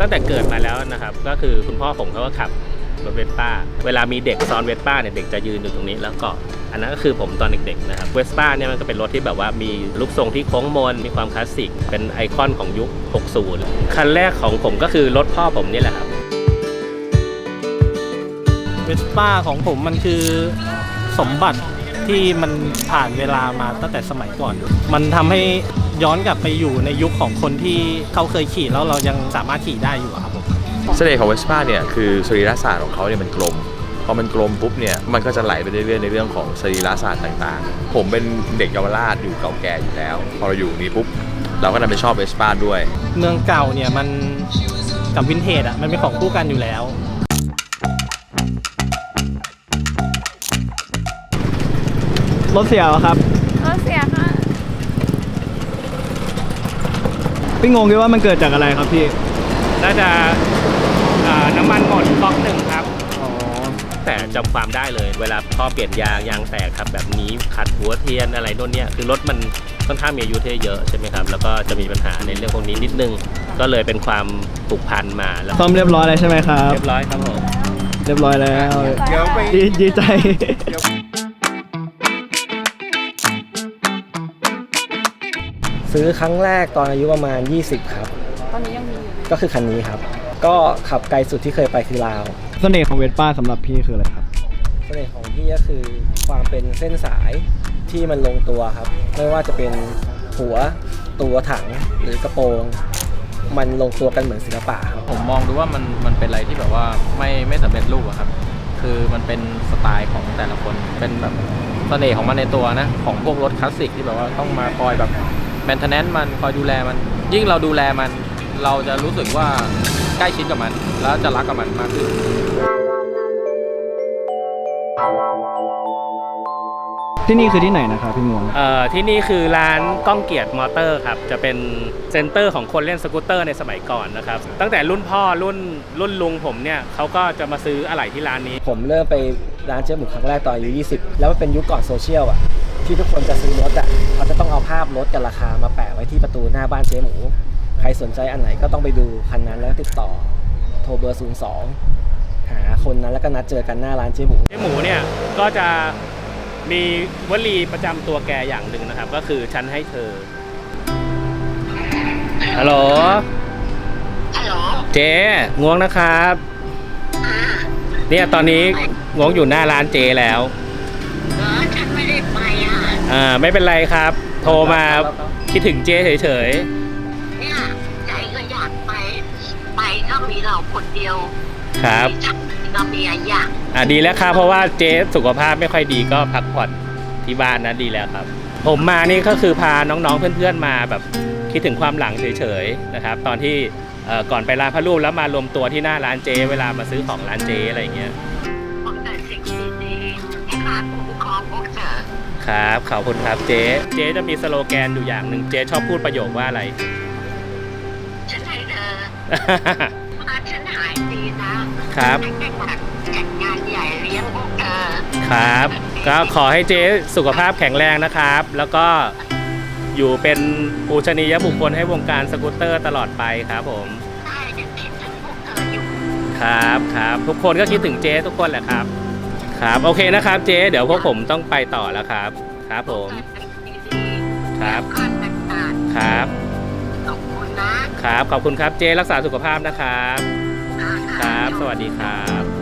ตั้งแต่เกิดมาแล้วนะครับ ก็คือคุณพ่อผมเขาก็ขับรถเวสป้า เวลามีเด็กซ้อนเวสป้าเนี่ยเด็กจะยืนอยู่ตรงนี้แล้วก็อันนั้นก็คือผมตอนเด็กๆนะครับเวสป้าเนี่ยมันก็เป็นรถที่แบบว่ามีรูปทรงที่โค้งมน มีความคลาสสิก เป็นไอคอนของยุค 60 คันแรกของผมก็คือรถพ่อผมนี่แหละครับเวสป้าของผมมันคือสมบัติที่มันผ่านเวลามาตั้งแต่สมัยก่อน มันทำให้ ย้อนกลับไปอยู่ในยุคของคนที่เขาเคยขี่แล้วเรายังสามารถขี่ได้อยู่อะครับผมเสน่ห์ของเวสป้าเนี่ยคือสรีระศาสตร์ของเขาเนี่ยมันกลมพอมันกลมปุ๊บเนี่ยมันก็จะไหลไปเรื่อยๆในเรื่องของสรีระศาสตร์ต่างๆ ผมเป็นเด็กเยาวราชอยู่เก่าแก่อยู่แล้ว พอเราอยู่นี้ปุ๊บเราก็นำไปชอบเวสป้าด้วย เมืองเก่าเนี่ยมันกับวินเทจอะมันเป็นของคู่กันอยู่แล้ว รถเสียเหรอครับ รถเสียค่ะ พี่งงคิดว่ามันเกิดจากอะไรครับพี่ น่าจะอ่าน้ำมันหมดก๊อกหนึ่งครับ อ๋อ แต่จำความได้เลย เวลาพ่อเปลี่ยนยางยางแตกครับแบบนี้ขัดหัวเทียนอะไรโน่นเนี่ยคือรถมันค่อนข้างมีอายุเทเยอะใช่ไหมครับ แล้วก็จะมีปัญหาในเรื่องพวกนี้นิดนึง ก็เลยเป็นความผูกพันมาแล้วซ่อมเรียบร้อยแล้วใช่ไหมครับ เรียบร้อยครับผม เรียบร้อยแล้ว เดี๋ยวไป ดีดีใจ ซื้อครั้งแรกตอนอายุประมาณ 20 ครับ ตอนนี้ยังมีอยู่ก็คือคันนี้ครับ ก็ขับไกลสุดที่เคยไปคือลาวเสน่ห์ของเวสป้าสำหรับพี่คืออะไรครับ เสน่ห์ของพี่ก็คือความเป็นเส้นสายที่มันลงตัวครับ ไม่ว่าจะเป็นหัวตัวถังหรือกระโปรง มันลงตัวกันเหมือนศิลปะครับ ผมมองดูว่ามันมันเป็นอะไรที่แบบว่าไม่ไม่สำเร็จรูปอะครับ คือมันเป็นสไตล์ของแต่ละคนเป็นแบบเสน่ห์ของมันในตัวนะ ของพวกรถคลาสสิกที่แบบว่าต้องมาคอยแบบ แมนเทนแนนมันคอยดูแลมัน ยิ่งเราดูแลมัน เราจะรู้สึกว่าใกล้ชิดกับมัน แล้วจะรักกับมันมากขึ้น ที่นี่คือที่ไหนนะครับพี่งวง เอ่อที่นี่คือร้านก้องเกียรติมอเตอร์ครับ จะเป็นเซ็นเตอร์ของคนเล่นสกูตเตอร์ในสมัยก่อนนะครับ ตั้งแต่รุ่นพ่อรุ่นรุ่นลุงผมเนี่ยเขาก็จะมาซื้ออะไหล่ที่ร้านนี้ ผมเริ่มไปร้านเจ๊หมูครั้งแรกตอนอายุ20 แล้วมันเป็นยุคก่อนโซเชียลอะ ที่ทุกคนจะซื้อรถอะเขาจะต้องเอาภาพรถกับราคามาแปะไว้ที่ประตูหน้าบ้านเจ๊หมู ใครสนใจอันไหนก็ต้องไปดูคันนั้นแล้วติดต่อโทรเบอร์ 02 หาคนนั้นแล้วก็นัดเจอกันหน้าร้านเจ๊หมู เจ๊หมูเนี่ยก็จะมีวลีประจำตัวแกอย่างหนึ่งนะครับ ก็คือฉันให้เธอ ฮัลโหล ฮัลโหลเจ๊ง่วงนะครับ เนี่ยตอนนี้ง่วงอยู่หน้าร้านเจ๊แล้วเออ ฉันไม่ได้ไปอะ อ่าไม่เป็นไรครับ โทรมาคิดถึงเจ๊เฉยเนี่ยใจก็อยากไป ไปก็มีเราคนเดียวๆครับ มีฉันก็มีอาอยางอ่าดีแล้วครับ เพราะว่าเจ๊สุขภาพไม่ค่อยดีก็พักผ่อนที่บ้านนะดีแล้วครับ ผมมานี่ก็คือพาน้องๆเพื่อนๆมาแบบคิดถึงความหลังเฉยๆนะครับ ตอนที่เอ่อก่อนไปร้านพระรูปแล้วมารวมตัวที่หน้าร้านเจ๊เวลามาซื้อของร้านเจ๊อะไรอย่างเงี้ยบอกแต่สิ่งดีๆให้ข้าคุ้ม ครับขอบคุณครับเจ๊เจ๊จะมีสโลแกนอยู่อย่างหนึ่งเจ๊ชอบพูดประโยคว่าอะไร ฉันให้เธอถ้าฉันหายดีนะครับให้แกจัดงานใหญ่เลี้ยงพวกเธอครับ ก็ขอให้เจ๊สุขภาพแข็งแรงนะครับ แล้วก็อยู่เป็นปูชนียบุคคลให้วงการสกูตเตอร์ตลอดไปครับผมได้จะคิดถึงพวกเธออยู่ครับครับทุกคนก็คิดถึงเจ๊ทุกคนแหละครับ ครับ โอเคนะครับเจ๊เดี๋ยวพวกผมต้องไปต่อแล้วครับ ครับผม ครับ ขั้นต่างครับ ๆขอบคุณนะครับ ขอบคุณครับเจ๊รักษาสุขภาพนะครับ ครับ สวัสดีครับ